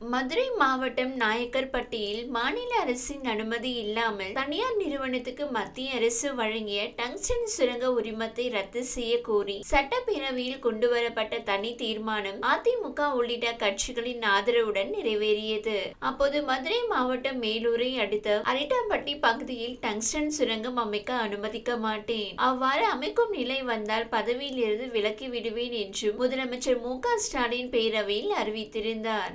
மதுரை மாவட்டம் நாயக்கர்பட்டியில் மாநில அரசின் அனுமதி இல்லாமல் தனியார் நிறுவனத்துக்கு மத்திய அரசு வழங்கிய டங்ஸ்டன் சுரங்க உரிமத்தை ரத்து செய்ய கோரி சட்டப்பேரவையில் கொண்டுவரப்பட்ட தனி தீர்மானம் அதிமுக உள்ளிட்ட கட்சிகளின் ஆதரவுடன் நிறைவேறியது. அப்போது மதுரை மாவட்டம் மேலூரை அடுத்த அரிட்டாம்பட்டி பகுதியில் டங்ஸ்டன் சுரங்கம் அமைக்க அனுமதிக்க மாட்டேன். அவ்வாறு அமைக்கும் நிலை வந்தால் பதவியில் இருந்து விலக்கி விடுவேன் என்றும் முதலமைச்சர் மு க ஸ்டாலின் பேரவையில் அறிவித்திருந்தார்.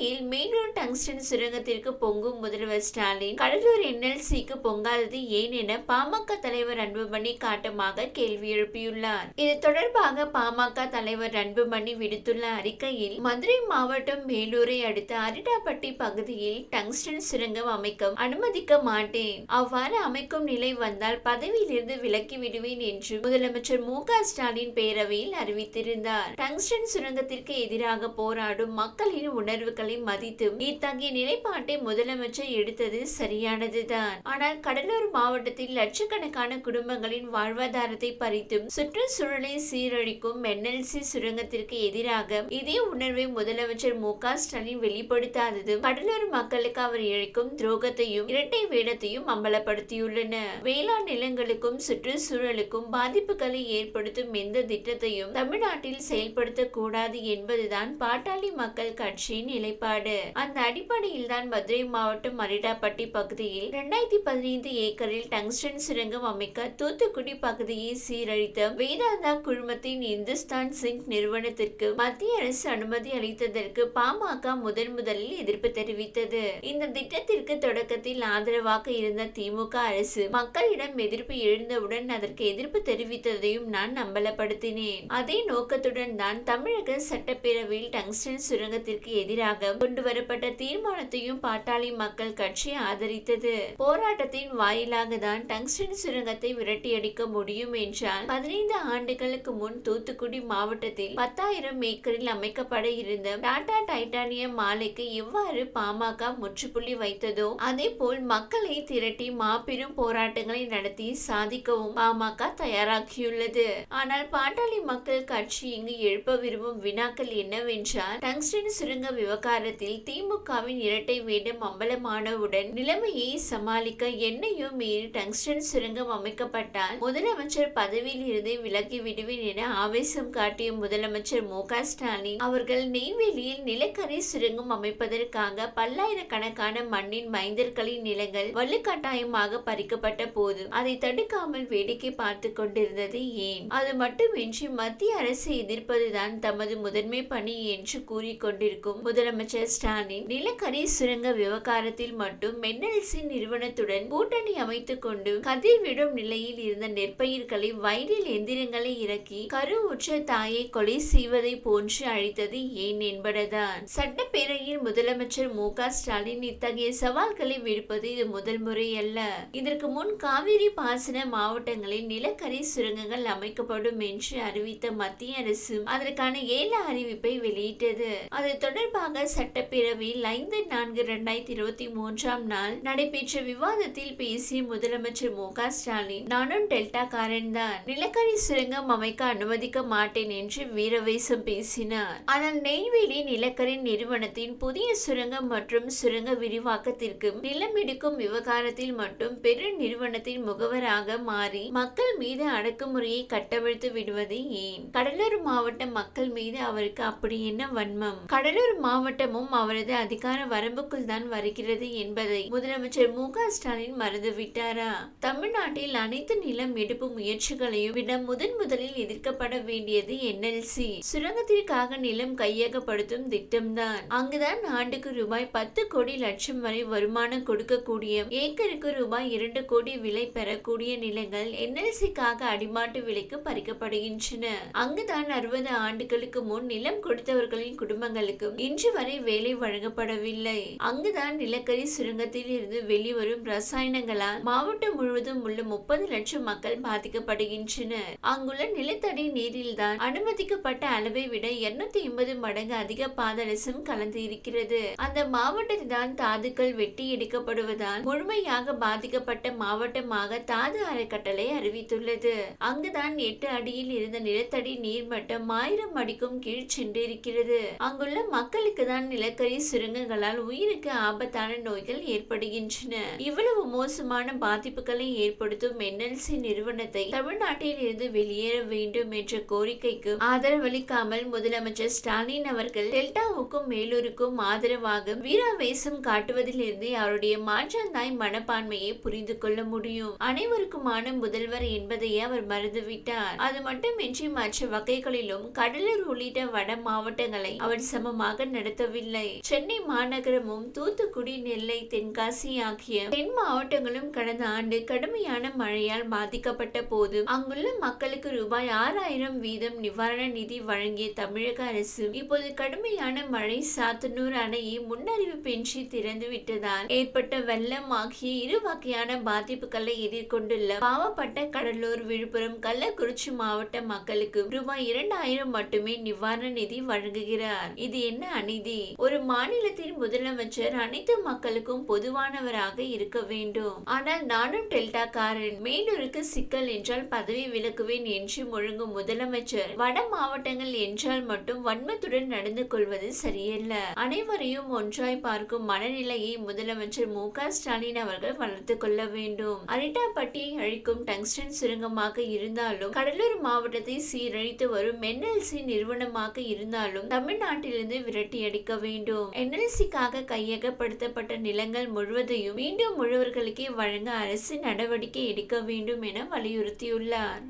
இடையில் மேலூர் டங்ஸ்டன் சுரங்கத்திற்கு பொங்கும் முதல்வர் ஸ்டாலின் கடலூர் என்எல்சிக்கு பொங்காதது ஏன் என பாமக தலைவர் அன்புமணி காட்டமாக கேள்வி எழுப்பியுள்ளார். இது தொடர்பாக பாமக தலைவர் அன்புமணி விடுத்துள்ள அறிக்கையில் மதுரை மாவட்டம் மேலூரை அடுத்த அரிடாப்பட்டி பகுதியில் டங்ஸ்டன் சுரங்கம் அமைக்க அனுமதிக்க மாட்டேன். அவ்வாறு அமைக்கும் நிலை வந்தால் பதவியிலிருந்து விலக்கி விடுவேன் என்று முதலமைச்சர் மு ஸ்டாலின் பேரவையில் அறிவித்திருந்தார். டங்ஸ்டன் சுரங்கத்திற்கு எதிராக போராடும் மக்களின் உணர்வுகளை மதித்தும் இத்தகைய நிலைப்பாட்டை முதலமைச்சர் எடுத்தது சரியானதுதான். ஆனால் கடலூர் மாவட்டத்தில் லட்சக்கணக்கான குடும்பங்களின் வாழ்வாதாரத்தை பறித்தும் சுற்றுச்சூழலை சீரழிக்கும் என்எல்சி சுரங்கத்திற்கு எதிராக இதே உணர்வை முதலமைச்சர் மு க ஸ்டாலின் வெளிப்படுத்தாததும் கடலூர் மக்களுக்கு அவர் இழைக்கும் துரோகத்தையும் இரட்டை வேடத்தையும் அம்பலப்படுத்தியுள்ளன. வேளாண் நிலங்களுக்கும் சுற்றுச்சூழலுக்கும் பாதிப்புகளை ஏற்படுத்தும் எந்த திட்டத்தையும் தமிழ்நாட்டில் செயல்படுத்தக்கூடாது என்பதுதான் பாட்டாளி மக்கள் கட்சியின் நிலை நிலைப்பாடு அந்த அடிப்படையில் தான் மதுரை மாவட்டம் மரிடாப்பட்டி பகுதியில் இரண்டாயிரத்தி பதினைந்து ஏக்கரில் டங்ஸ்டன் சுரங்கம் அமைக்க தூத்துக்குடி பகுதியை சீரழித்த வேதாந்தா குழுமத்தின் இந்துஸ்தான் சிங் நிறுவனத்திற்கு மத்திய அரசு அனுமதி அளித்ததற்கு பாமக முதன் முதலில் எதிர்ப்பு தெரிவித்தது. இந்த திட்டத்திற்கு தொடக்கத்தில் ஆதரவாக இருந்த திமுக அரசு மக்களிடம் எதிர்ப்பு எழுந்தவுடன் அதற்கு எதிர்ப்பு தெரிவித்ததையும் நான் அம்பலப்படுத்தினேன் அதே நோக்கத்துடன் தான் தமிழக சட்டப்பேரவையில் டங்ஸ்டன் சுரங்கத்திற்கு எதிராக கொண்டுவரப்பட்ட தீர்மானத்தையும் பாட்டாளி மக்கள் கட்சி ஆதரித்தது. போராட்டத்தின் வாயிலாக தான் டங்ஸ்டன் சுரங்கத்தை விரட்டியடிக்க முடியும் என்றால் பதினைந்து ஆண்டுகளுக்கு முன் தூத்துக்குடி மாவட்டத்தில் பத்தாயிரம் ஏக்கரில் அமைக்கப்பட இருந்த டாடா டைட்டானியம் மாலைக்கு எவ்வாறு பாமக முற்றுப்புள்ளி வைத்ததோ அதே போல் மக்களை திரட்டி மாபெரும் போராட்டங்களை நடத்தி சாதிக்கவும் பாமக தயாராகியுள்ளது. ஆனால் பாட்டாளி மக்கள் கட்சி இங்கு எழுப்ப விரும்பும் வினாக்கள் என்னவென்றால் டங்ஸ்டன் சுரங்க விவகாரம் விவகாரத்தில் திமுகவின் இரட்டை வேடம் அம்பலமானவுடன் நிலைமையை சமாளிக்க என்னையும் மீறி டங்ஸ்டன் சுரங்கம் அமைக்கப்பட்டால் முதலமைச்சர் பதவியில் இருந்து விலகி விடுவேன் என ஆவேசம் காட்டிய முதலமைச்சர் மு ஸ்டாலின் அவர்கள் நெய்வேலியில் நிலக்கரி சுரங்கம் அமைப்பதற்காக பல்லாயிரக்கணக்கான மண்ணின் மைந்தர்களின் நிலங்கள் வலுக்கட்டாயமாக பறிக்கப்பட்ட போது அதை தடுக்காமல் வேடிக்கை பார்த்து கொண்டிருந்தது ஏன்? அது மட்டுமின்றி மத்திய அரசை எதிர்ப்பதுதான் தமது முதன்மை பணி என்று கூறிக்கொண்டிருக்கும் முதலமைச்சர் ஸ்டாலின் நிலக்கரி சுரங்க விவகாரத்தில் மட்டும் மென்னல்சி நிறுவனத்துடன் கூட்டணி அமைத்துக் கொண்டு கதிர் விடும் நிலையில் இருந்த நெற்பயிர்களை வயலில் எந்திரங்களை இறக்கி கருவுற்ற தாயை கொலை செய்வதை போன்று அழித்தது ஏன் என்பதுதான். சட்டப்பேரவையில் முதலமைச்சர் மு க ஸ்டாலின் இத்தகைய சவால்களை விடுப்பது இது முதல் முறை அல்ல இதற்கு முன் காவிரி பாசன மாவட்டங்களில் நிலக்கரி சுரங்கங்கள் அமைக்கப்படும் என்று அறிவித்த மத்திய அரசு அதற்கான ஏல அறிவிப்பை வெளியிட்டது. அது தொடர்பாக சட்டப்பேரவையில் ஐந்து நான்கு இரண்டாயிரத்தி இருபத்தி மூன்றாம் நாள் நடைபெற்ற விவாதத்தில் பேசிய முதலமைச்சர் மு க ஸ்டாலின் நானும் டெல்டா காரன் தான். நிலக்கரி சுரங்கம் அமைக்க அனுமதிக்க மாட்டேன் என்று வீரவேசம் பேசினார். ஆனால் நெய்வேலி நிலக்கரி நிறுவனத்தின் புதிய சுரங்கம் மற்றும் சுரங்க விரிவாக்கத்திற்கு நிலம் எடுக்கும் விவகாரத்தில் மட்டும் பெரு நிறுவனத்தின் முகவராக மாறி மக்கள் மீது அடக்குமுறையை கட்டவிழ்த்து விடுவது ஏன்? கடலூர் மாவட்ட மக்கள் மீது அவருக்கு அப்படி என்ன வன்மம்? கடலூர் மாவட்ட மாவட்டமும் அவரது அதிகார வரம்புக்குள் தான் வருகிறது என்பதை முதலமைச்சர் மு ஸ்டாலின் மறந்துவிட்டாரா? தமிழ்நாட்டில் அனைத்து நிலம் எடுப்பு முயற்சிகளையும் விட முதன் முதலில் எதிர்க்கப்பட வேண்டியது என்எல்சி. சுரங்கத்திற்காக நிலம் கையகப்படுத்தும் திட்டம்தான். அங்குதான் ஆண்டுக்கு ரூபாய் பத்து கோடி லட்சம் வரை வருமானம் கொடுக்கக்கூடிய ஏக்கருக்கு ரூபாய் இரண்டு கோடி விலை பெறக்கூடிய நிலங்கள் என்எல்சிக்காக அடிமாட்டு விலைக்கு பறிக்கப்படுகின்றன. அங்குதான் அறுபது ஆண்டுகளுக்கு முன் நிலம் கொடுத்தவர்களின் குடும்பங்களுக்கும் இன்று வரை வேலை வழங்கப்படவில்லை. அங்குதான் நிலக்கரி சுரங்கத்தில் இருந்து வெளிவரும் ரசாயனங்களால் மாவட்டம் முழுவதும் உள்ள முப்பது லட்சம் மக்கள் பாதிக்கப்படுகின்றனர். அங்குள்ள நிலத்தடி நீரில் தான் அனுமதிக்கப்பட்ட அளவை விட இருநூத்தி எண்பது மடங்கு அதிக பாதரசம் கலந்து இருக்கிறது அந்த மாவட்டத்தில் தான் தாதுக்கள் வெட்டி எடுக்கப்படுவதால் முழுமையாக பாதிக்கப்பட்ட மாவட்டமாக தாது அறக்கட்டளை அறிவித்துள்ளது. அங்குதான் எட்டு அடியில் இருந்த நிலத்தடி நீர்மட்டம் ஆயிரம் அடிக்கும் கீழ் சென்றிருக்கிறது. அங்குள்ள மக்களுக்கு தான் ஆபத்தான நிலக்கரி சுரங்கங்களால் உயிருக்கு ஆபத்தான நோய்கள் ஏற்படுகின்றன. இவ்வளவு மோசமான பாதிப்புகளை ஏற்படுத்தும் என்எல்சி நிறுவனத்தை தமிழ்நாட்டில் இருந்து வெளியேற வேண்டும் என்ற கோரிக்கைக்கு ஆதரவளிக்காமல் முதலமைச்சர் ஸ்டாலின் அவர்கள் டெல்டாவுக்கும் மேலூருக்கும் ஆதரவாக வீராவேசம் காட்டுவதிலிருந்து அவருடைய மாற்றாந்தாய் மனப்பான்மையை புரிந்து கொள்ள முடியும். அனைவருக்குமான முதல்வர் என்பதையே அவர் மறந்துவிட்டார். அது மட்டுமின்றி மற்ற வகைகளிலும் கடலூர் உள்ளிட்ட வட மாவட்டங்களை அவர் சமமாக நடத்த நடத்தவில்லை சென்னை மாநகரமும் தூத்துக்குடி நெல்லை தென்காசி ஆகிய தென் மாவட்டங்களும் கடந்த ஆண்டு கடுமையான மழையால் பாதிக்கப்பட்ட போது அங்குள்ள மக்களுக்கு ரூபாய் ஆறாயிரம் வீதம் நிவாரண நிதி வழங்கிய தமிழக அரசு இப்போது கடுமையான மழை சாத்தனூர் அணையை முன்னறிவிப்பின்றி திறந்து விட்டதால் ஏற்பட்ட வெள்ளம் ஆகிய இரு வகையான பாதிப்புகளை எதிர்கொண்டுள்ள பாவப்பட்ட கடலூர் விழுப்புரம் கள்ளக்குறிச்சி மாவட்ட மக்களுக்கு ரூபாய் இரண்டாயிரம் மட்டுமே நிவாரண நிதி வழங்குகிறார். இது என்ன அநீதி? ஒரு மாநிலத்தின் முதலமைச்சர் அனைத்து மக்களுக்கும் பொதுவானவராக இருக்க வேண்டும். ஆனால் நானும் டெல்டாக்காரன். மேலூருக்கு சிக்கல் என்றால் பதவி விலக்குவேன் என்று முழங்கும் முதலமைச்சர். வட மாவட்டங்கள் என்றால் மட்டும் வன்மத்துடன் நடந்து கொள்வது சரியல்ல. அனைவரையும் ஒன்றாய் பார்க்கும் மனநிலையை முதலமைச்சர் மு ஸ்டாலின் அவர்கள் வளர்த்து கொள்ள வேண்டும். அரிட்டாப்பட்டியை அழிக்கும் டங்ஸ்டன் சுரங்கமாக இருந்தாலும் கடலூர் மாவட்டத்தை சீரழித்து வரும் என்எல்சி நிறுவனமாக இருந்தாலும் தமிழ்நாட்டிலிருந்து விரட்டியடிக்க இருக்க வேண்டும். என்எல்சிக்காக கையகப்படுத்தப்பட்ட நிலங்கள் முழுவதையும் மீண்டும் முழுவர்களுக்கே வழங்க அரசு நடவடிக்கை எடுக்க வேண்டும் என வலியுறுத்தியுள்ளார்.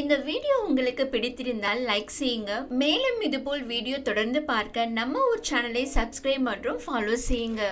இந்த வீடியோ உங்களுக்கு பிடித்திருந்தால் லைக் செய்யுங்க. மேலும் இதுபோல் வீடியோ தொடர்ந்து பார்க்க நம்ம ஒரு சேனலை சப்ஸ்கிரைப் மற்றும் ஃபாலோ செய்யுங்க.